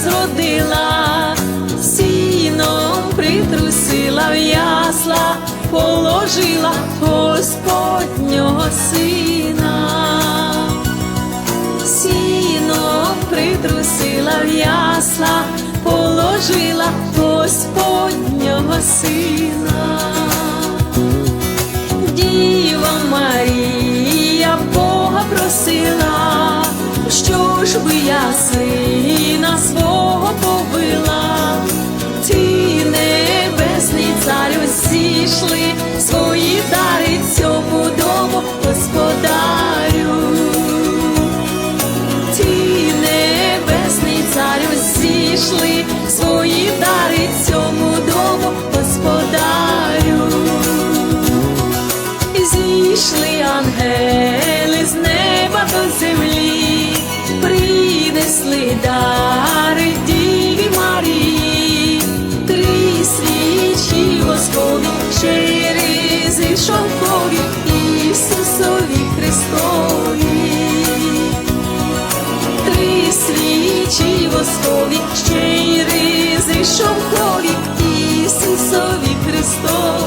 зродила, сіном притрусила в ясла, положила Господнього сина, сіном притрусила в ясла, положила Господнього сина. Ж би я сина свого побила, ти небесний царю зійшли свої дари цьому дому господарю. Ти небесний царю зійшли свої дари цьому дому господарю. І зійшли ангели сили дарить Діві Марії, три свічі воскові, шири шовкові Ісусові Христові, три свічі воскові, щири, й шовкові Ісусові Христові.